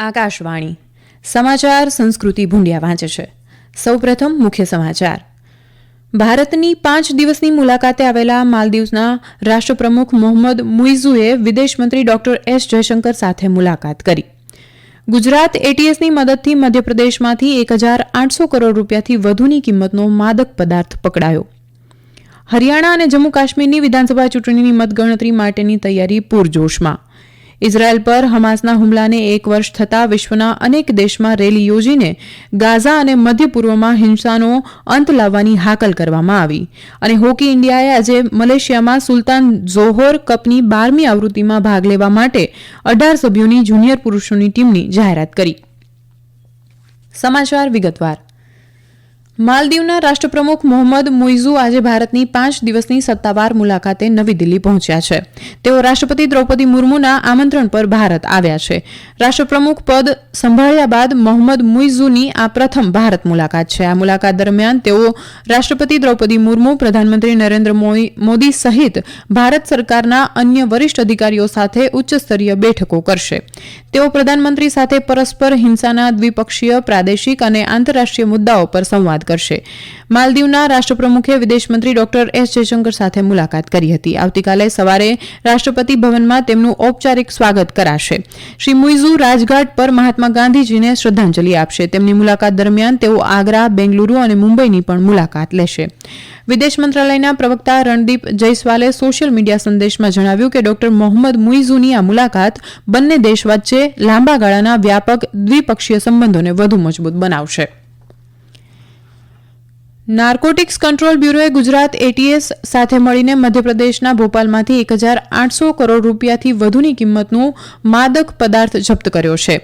આકાશવાણી. સમાચાર સંસ્કૃતિ ભૂંડિયા વાંચે છે. સૌપ્રથમ મુખ્ય સમાચાર. ભારતની પાંચ દિવસની મુલાકાતે આવેલા માલદીવ્સના રાષ્ટ્રપ્રમુખ મોહમ્મદ મુઇઝુએ વિદેશમંત્રી ડોક્ટર એસ જયશંકર સાથે મુલાકાત કરી. ગુજરાત એટીએસની મદદથી મધ્યપ્રદેશમાંથી એક હજાર આઠસો કરોડ રૂપિયાથી વધુની કિંમતનો માદક પદાર્થ પકડાયો. હરિયાણા અને જમ્મુ કાશ્મીરની વિધાનસભા ચૂંટણીની મતગણતરી માટેની તૈયારી પૂરજોશમાં. ઇઝરાયલ પર હમાસના હુમલાને એક વર્ષ થતાં વિશ્વના અનેક દેશમાં રેલી યોજીને ગાઝા અને મધ્ય પૂર્વમાં હિંસાનો અંત લાવવાની હાકલ કરવામાં આવી. અને હોકી ઇન્ડિયાએ આજે મલેશિયામાં સુલતાન જોહોર કપની બારમી આવૃત્તિમાં ભાગ લેવા માટે અઢાર સભ્યોની જુનિયર પુરુષોની ટીમની જાહેરાત કરી. સમાચાર વિગતવાર. માલદીવના રાષ્ટ્રપ્રમુખ મોહમ્મદ મુઇઝુ આજે ભારતની પાંચ દિવસની સત્તાવાર મુલાકાતે નવી દિલ્હી પહોંચ્યા છે. તેઓ રાષ્ટ્રપતિ દ્રૌપદી મુર્મુના આમંત્રણ પર ભારત આવ્યા છે. રાષ્ટ્રપ્રમુખ પદ સંભાળ્યા બાદ મોહમ્મદ મુઇઝુની આ પ્રથમ ભારત મુલાકાત છે. આ મુલાકાત દરમિયાન તેઓ રાષ્ટ્રપતિ દ્રૌપદી મુર્મુ, પ્રધાનમંત્રી નરેન્દ્ર મોદી સહિત ભારત સરકારના અન્ય વરિષ્ઠ અધિકારીઓ સાથે ઉચ્ચસ્તરીય બેઠકો કરશે. તેઓ પ્રધાનમંત્રી સાથે પરસ્પર હિંસાના દ્વિપક્ષીય, પ્રાદેશિક અને આંતરરાષ્ટ્રીય મુદ્દાઓ પર સંવાદ કરશે. માલદીવના રાષ્ટ્રપ્રમુખે વિદેશમંત્રી ડોક્ટર એસ જયશંકર સાથે મુલાકાત કરી હતી. આવતીકાલે સવારે રાષ્ટ્રપતિ ભવનમાં તેમનું ઔપચારિક સ્વાગત કરાશે. શ્રી મુઇઝુ રાજઘાટ પર મહાત્મા ગાંધીજીને શ્રદ્ધાંજલિ આપશે. તેમની મુલાકાત દરમિયાન તેઓ આગ્રા, બેંગલુરુ અને મુંબઈની પણ મુલાકાત લેશે. વિદેશ મંત્રાલયના પ્રવક્તા રણદીપ જયસ્વાલે સોશિયલ મીડિયા સંદેશમાં જણાવ્યું કે ડોક્ટર મોહમ્મદ મુઇઝુની આ મુલાકાત બંને દેશ વચ્ચે લાંબા ગાળાના વ્યાપક દ્વિપક્ષીય સંબંધોને વધુ મજબૂત બનાવશે. નાર્કોટિક્સ કંટ્રોલ બ્યુરોએ ગુજરાત એટીએસ સાથે મળીને મધ્યપ્રદેશના ભોપાલમાંથી એક હજાર આઠસો કરોડ રૂપિયાથી વધુની કિંમતનું માદક પદાર્થ જપ્ત કર્યો છે.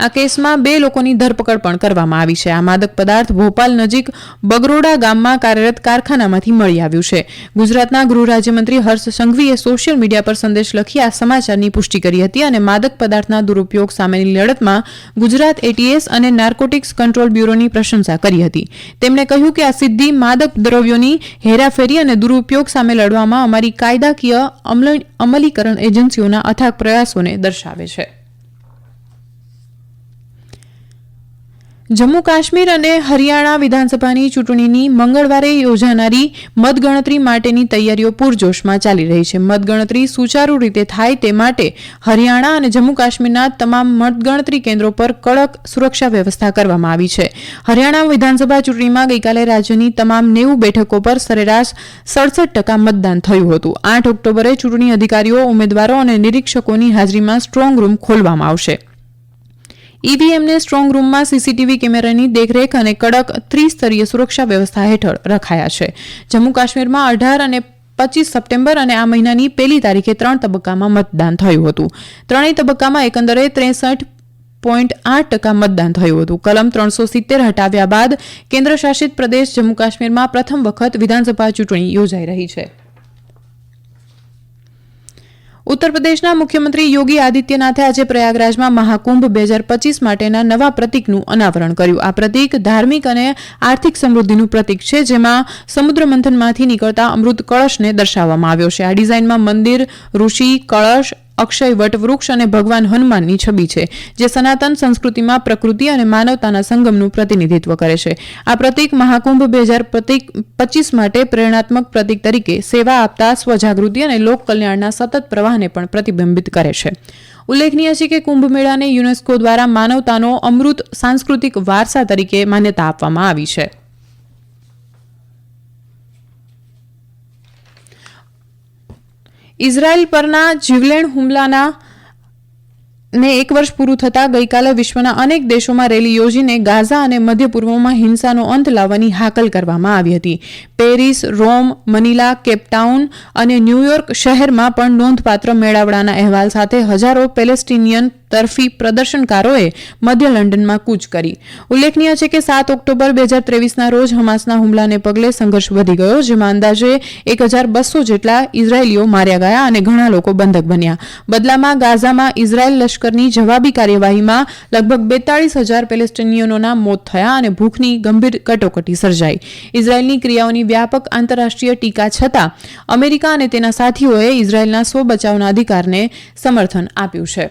આ કેસમાં બે લોકોની ધરપકડ પણ કરવામાં આવી છે. આ માદક પદાર્થ ભોપાલ નજીક બગરોડા ગામમાં કાર્યરત કારખાનામાંથી મળી આવ્યું છે. ગુજરાતના ગૃહ રાજ્યમંત્રી હર્ષ સંઘવીએ સોશિયલ મીડિયા પર સંદેશ લખી આ સમાચારની પુષ્ટિ કરી હતી અને માદક પદાર્થના દુરુપયોગ સામેની લડતમાં ગુજરાત એટીએસ અને નાર્કોટિક્સ કંટ્રોલ બ્યુરોની પ્રશંસા કરી હતી. તેમણે કહ્યું કે આ સિદ્ધિ માદક દ્રવ્યોની હેરાફેરી અને દુરુપયોગ સામે લડવામાં અમારી કાયદાકીય અમલ- અમલીકરણ એજન્સીઓના અથાગ પ્રયાસોને દર્શાવે છે. જમ્મુ કાશ્મીર અને હરિયાણા વિધાનસભાની ચૂંટણીની મંગળવારે યોજાનારી મતગણતરી માટેની તૈયારીઓ પૂરજોશમાં ચાલી રહી છે. મતગણતરી સુચારુ રીતે થાય તે માટે હરિયાણા અને જમ્મુ કાશ્મીરના તમામ મતગણતરી કેન્દ્રો પર કડક સુરક્ષા વ્યવસ્થા કરવામાં આવી છે. હરિયાણા વિધાનસભા ચૂંટણીમાં ગઈકાલે રાજ્યની તમામ નેવું બેઠકો પર સરેરાશ સડસઠ ટકા મતદાન થયું હતું. આઠ ઓક્ટોબરે ચૂંટણી અધિકારીઓ, ઉમેદવારો અને નિરીક્ષકોની હાજરીમાં સ્ટ્રોંગ રૂમ ખોલવામાં આવશે. ઈવીએમને સ્ટ્રોંગ રૂમમાં સીસીટીવી કેમેરાની દેખરેખ અને કડક ત્રિસ્તરીય સુરક્ષા વ્યવસ્થા હેઠળ રખાયા છે. જમ્મુ કાશ્મીરમાં અઢાર અને પચીસ સપ્ટેમ્બર અને આ મહિનાની પહેલી તારીખે ત્રણ તબક્કામાં મતદાન થયું હતું. ત્રણેય તબક્કામાં એકંદરે ત્રેસઠ પોઈન્ટ આઠ ટકા મતદાન થયું હતું. કલમ ત્રણસો સિત્તેર હટાવ્યા બાદ કેન્દ્રશાસિત પ્રદેશ જમ્મુ કાશ્મીરમાં પ્રથમ વખત વિધાનસભા ચૂંટણી યોજાઈ રહી છે. ઉત્તર પ્રદેશના મુખ્યમંત્રી યોગી આદિત્યનાથે આજે પ્રયાગરાજમાં મહાકુંભ બે હજાર પચીસ માટેના નવા પ્રતિકનું અનાવરણ કર્યું. આ પ્રતીક ધાર્મિક અને આર્થિક સમૃદ્ધિનું પ્રતીક છે, જેમાં સમુદ્ર મંથનમાંથી નીકળતા અમૃત કળશને દર્શાવવામાં આવ્યો છે. આ ડિઝાઇનમાં મંદિર, ઋષિ, કળશ અક્ષય વટવૃક્ષ અને ભગવાન હનુમાનની છબી છે, જે સનાતન સંસ્કૃતિમાં પ્રકૃતિ અને માનવતાના સંગમનું પ્રતિનિધિત્વ કરે છે. આ પ્રતિક મહાકુંભ બે હજાર પચીસ માટે પ્રેરણાત્મક પ્રતિક તરીકે સેવા આપતા સ્વજાગૃતિ અને લોક કલ્યાણના સતત પ્રવાહને પણ પ્રતિબિંબિત કરે છે. ઉલ્લેખનીય છે કે કુંભ મેળાને યુનેસ્કો દ્વારા માનવતાનો અમૃત સાંસ્કૃતિક વારસા તરીકે માન્યતા આપવામાં આવી છે. ઇઝરાયલ પરના જીવલેણ હુમલાના ને એક વર્ષ પૂરું થતાં ગઈકાલે વિશ્વના અનેક દેશોમાં રેલી યોજીને ગાઝા અને મધ્ય પૂર્વમાં હિંસાનો અંત લાવવાની હાકલ કરવામાં આવી હતી. Paris, Rome, Manila Cape Town અને ન્યૂયોર્ક શહેરમાં પણ નોંધપાત્ર મેળાવડાના અહેવાલ સાથે હજારો પેલેસ્ટિનિયન તરફી પ્રદર્શનકારોએ મધ્ય લંડનમાં કૂચ કરી. ઉલ્લેખનીય છે કે સાત ઓક્ટોબર બે હજાર ત્રેવીસના રોજ હમાસના હુમલાને પગલે સંઘર્ષ વધી ગયો, જેમાં અંદાજે એક હજાર બસો જેટલા ઇઝરાયેલીઓ માર્યા ગયા અને ઘણા લોકો બંધક બન્યા. બદલામાં ગાઝામાં ઇઝરાયેલ લશ્કરની જવાબી કાર્યવાહીમાં લગભગ બેતાળીસ હજાર પેલેસ્ટિનિયનોના મોત થયા અને ભૂખની ગંભીર કટોકટી સર્જાઈ. ઇઝરાયેલની ક્રિયાઓની વ્યાપક આંતરરાષ્ટ્રીય ટીકા છતાં અમેરિકા અને તેના સાથીઓએ ઇઝરાયેલના સ્વ બચાવના અધિકારને સમર્થન આપ્યું છે.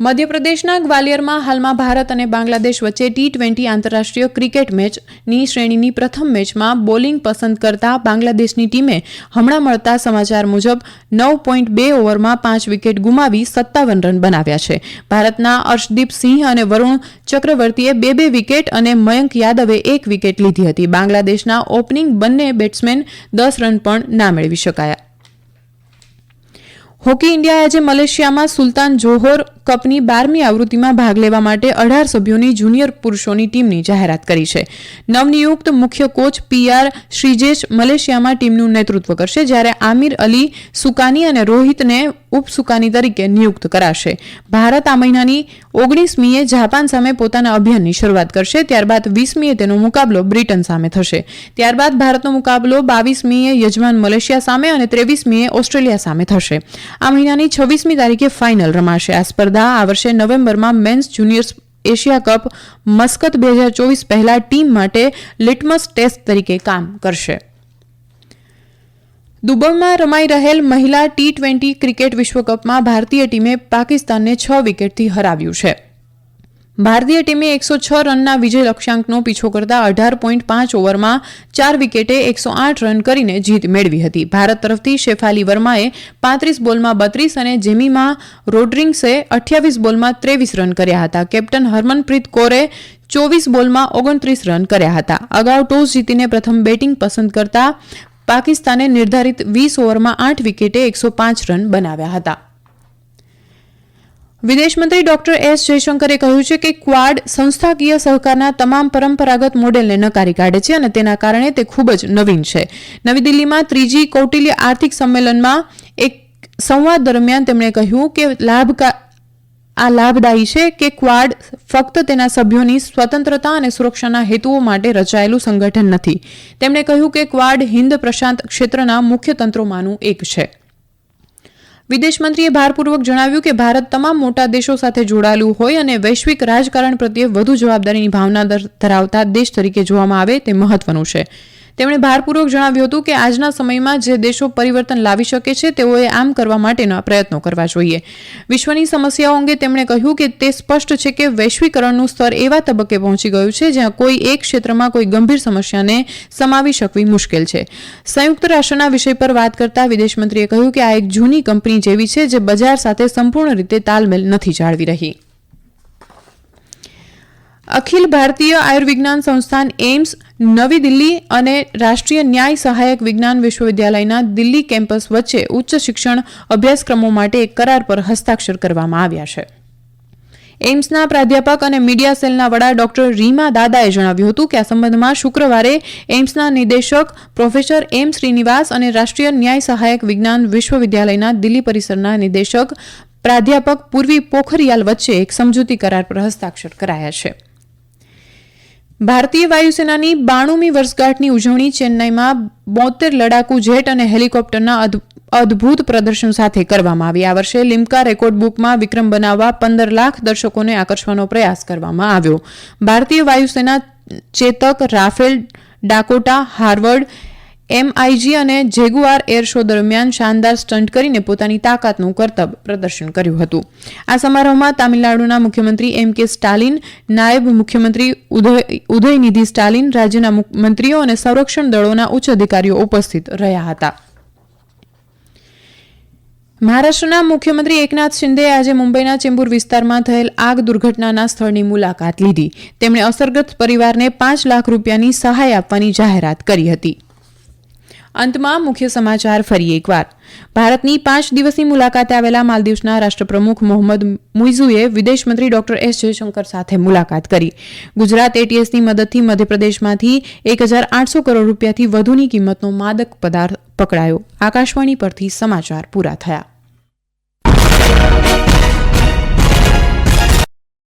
મધ્યપ્રદેશના ગ્વાલિયરમાં હાલમાં ભારત અને બાંગ્લાદેશ વચ્ચે ટી ટ્વેન્ટી આંતરરાષ્ટ્રીય ક્રિકેટ મેચની શ્રેણીની પ્રથમ મેચમાં બોલિંગ પસંદ કરતા બાંગ્લાદેશની ટીમે હમણાં મળતા સમાચાર મુજબ નવ પોઈન્ટ બે ઓવરમાં પાંચ વિકેટ ગુમાવી સત્તાવન રન બનાવ્યા છે. ભારતના અર્શદીપ સિંહ અને વરુણ ચક્રવર્તીએ બે બે વિકેટ અને મયંક યાદવે એક વિકેટ લીધી હતી. બાંગ્લાદેશના ઓપનિંગ બંને બેટ્સમેન દસ રન પણ ના મેળવી શકાયા. હોકી ઇન્ડિયાએ આજે મલેશિયામાં સુલતાન જોહોર કપની બારમી આવૃત્તિમાં ભાગ લેવા માટે અઢાર સભ્યોની જુનિયર પુરુષોની ટીમની જાહેરાત કરી છે. નવનિયુક્ત મુખ્ય કોચ પીઆર શ્રીજેશ મલેશિયામાં ટીમનું નેતૃત્વ કરશે જ્યારે આમિર અલી સુકાની અને રોહિતને ઉપસુકાની તરીકે નિયુક્ત કરાશે. ભારત આ મહિનાની ઓગણીસમીએ જાપાન સામે પોતાના અભિયાનની શરૂઆત કરશે, ત્યારબાદ વીસમીએ તેનો મુકાબલો બ્રિટન સામે થશે. ત્યારબાદ ભારતનો મુકાબલો બાવીસમીએ યજમાન મલેશિયા સામે અને ત્રેવીસમીએ ઓસ્ટ્રેલિયા સામે થશે. આ મહિનાની છવ્વીસમી તારીખે ફાઇનલ રમાશે. આ સ્પર્ધા આ વર્ષે નવેમ્બરમાં men's juniors Asia cup Muscat બે હજાર ચોવીસ પહેલા ટીમ માટે લિટમસ ટેસ્ટ તરીકે કામ કરશે. દુબઈમાં રમાઈ રહેલ મહિલા ટી ટ્વેન્ટી ક્રિકેટ વિશ્વકપમાં ભારતીય ટીમે પાકિસ્તાનને છ વિકેટથી હરાવ્યું છે. ભારતીય ટીમે એકસો છ રનના વિજય લક્ષ્યાંકનો પીછો કરતા અઢાર પોઈન્ટ પાંચ ઓવરમાં ચાર વિકેટે એકસો આઠ રન કરીને જીત મેળવી હતી. ભારત તરફથી શેફાલી વર્માએ પાંત્રીસ બોલમાં બત્રીસ અને જેમીમાં રોડ્રિંગ્સે અઠ્યાવીસ બોલમાં ત્રેવીસ રન કર્યા હતા. કેપ્ટન હરમનપ્રીત કૌરે ચોવીસ બોલમાં ઓગણત્રીસ રન કર્યા હતા. અગાઉ ટોસ જીતીને પ્રથમ બેટિંગ પસંદ કરતા પાકિસ્તાને નિર્ધારિત વીસ ઓવરમાં આઠ વિકેટે એકસો પાંચ રન બનાવ્યા હતા. વિદેશમંત્રી ડોક્ટર એસ જયશંકરે કહ્યું છે કે ક્વાડ સંસ્થાકીય સહકારના તમામ પરંપરાગત મોડેલને નકારી કાઢે છે અને તેના કારણે તે ખૂબ જ નવીન છે. નવી દિલ્હીમાં ત્રીજી કૌટિલ્ય આર્થિક સંમેલનમાં એક સંવાદ દરમિયાન તેમણે કહ્યું કે લાભ આ લાભદાયી છે કે ક્વાડ ફક્ત તેના સભ્યોની સ્વતંત્રતા અને સુરક્ષાના હેતુઓ માટે રચાયેલું સંગઠન નથી. તેમણે કહ્યું કે ક્વાડ હિન્દ પ્રશાંત ક્ષેત્રના મુખ્ય તંત્રોમાંનું એક છે. વિદેશમંત્રીએ ભારપૂર્વક જણાવ્યું કે ભારત તમામ મોટા દેશો સાથે જોડાયેલું હોય અને વૈશ્વિક રાજકારણ પ્રત્યે વધુ જવાબદારીની ભાવના ધરાવતા દેશ તરીકે જોવામાં આવે તે મહત્વનું છે. તેમણે ભારપૂર્વક જણાવ્યું હતું કે આજના સમયમાં જે દેશો પરિવર્તન લાવી શકે છે, તેઓએ આમ કરવા માટેના પ્રયત્નો કરવા જોઈએ. વિશ્વની સમસ્યાઓ અંગે તેમણે કહ્યું કે તે સ્પષ્ટ છે કે વૈશ્વિકરણનું સ્તર એવા તબક્કે પહોંચી ગયું છે, જ્યાં કોઈ એક ક્ષેત્રમાં કોઈ ગંભીર સમસ્યાને સમાવી શકવી મુશ્કેલ છે. સંયુક્ત રાષ્ટ્રના વિષય પર વાત કરતા વિદેશમંત્રીએ કહ્યું કે આ એક જૂની કંપની જેવી છે, જે બજાર સાથે સંપૂર્ણ રીતે તાલમેલ નથી જાળવી રહી. અખિલ ભારતીય આયુર્વિજ્ઞાન સંસ્થાન એઇમ્સ નવી દિલ્હી અને રાષ્ટ્રીય ન્યાય સહાયક વિજ્ઞાન વિશ્વવિદ્યાલયના દિલ્હી કેમ્પસ વચ્ચે ઉચ્ચ શિક્ષણ અભ્યાસક્રમો માટે એક કરાર પર હસ્તાક્ષર કરવામાં આવ્યા છે. એઇમ્સના પ્રાધ્યાપક અને મીડિયા સેલના વડા ડોક્ટર રીમા દાદાએ જણાવ્યું હતું કે આ સંબંધમાં શુક્રવારે એઇમ્સના નિદેશક પ્રોફેસર એમ શ્રીનિવાસ અને રાષ્ટ્રીય ન્યાય સહાયક વિજ્ઞાન વિશ્વવિદ્યાલયના દિલ્હી પરિસરના નિદેશક પ્રાધ્યાપક પૂર્વી પોખરિયાલ વચ્ચે એક સમજૂતી કરાર પર હસ્તાક્ષર કરાયા છે. ભારતીય વાયુસેનાની બાણુમી વર્ષગાંઠની ઉજવણી ચેન્નાઈમાં બોતેર લડાકુ જેટ અને હેલિકોપ્ટરના અદભૂત પ્રદર્શન સાથે કરવામાં આવી. આ વર્ષે લિમ્કા રેકોર્ડ બુકમાં વિક્રમ બનાવવા પંદર લાખ દર્શકોને આકર્ષવાનો પ્રયાસ કરવામાં આવ્યો. ભારતીય વાયુસેના Chetak Rafale Dakota, Harvard MIG અને જેગુઆર એર શો દરમિયાન શાનદાર સ્ટન્ટ કરીને પોતાની તાકાતનું કરતબ પ્રદર્શન કર્યું હતું. આ સમારોહમાં તામિલનાડુના મુખ્યમંત્રી એમ કે સ્ટાલિન, નાયબ મુખ્યમંત્રી ઉદયનિધિ સ્ટાલિન, રાજ્યના મંત્રીઓ અને સંરક્ષણ દળોના ઉચ્ચ અધિકારીઓ ઉપસ્થિત રહ્યા હતા. મહારાષ્ટ્રના મુખ્યમંત્રી એકનાથ શિંદેએ આજે મુંબઈના ચેમ્બુર વિસ્તારમાં થયેલ આગ દુર્ઘટનાના સ્થળની મુલાકાત લીધી. તેમણે અસરગ્રસ્ત પરિવારને પાંચ લાખ રૂપિયાની સહાય આપવાની જાહેરાત કરી હતી. અંતમાં મુખ્ય સમાચાર ફરી એકવાર. ભારતની પાંચ દિવસની મુલાકાતે આવેલા માલદીવ્સના રાષ્ટ્રપ્રમુખ મોહમ્મદ મુઇઝુએ વિદેશમંત્રી ડોક્ટર એસ જયશંકર સાથે મુલાકાત કરી. ગુજરાત એટીએસની મદદથી મધ્યપ્રદેશમાંથી એક હજાર આઠસો કરોડ રૂપિયાથી વધુની કિંમતનો માદક પદાર્થ પકડાયો. આકાશવાણી પરથી સમાચાર પૂરા થયા.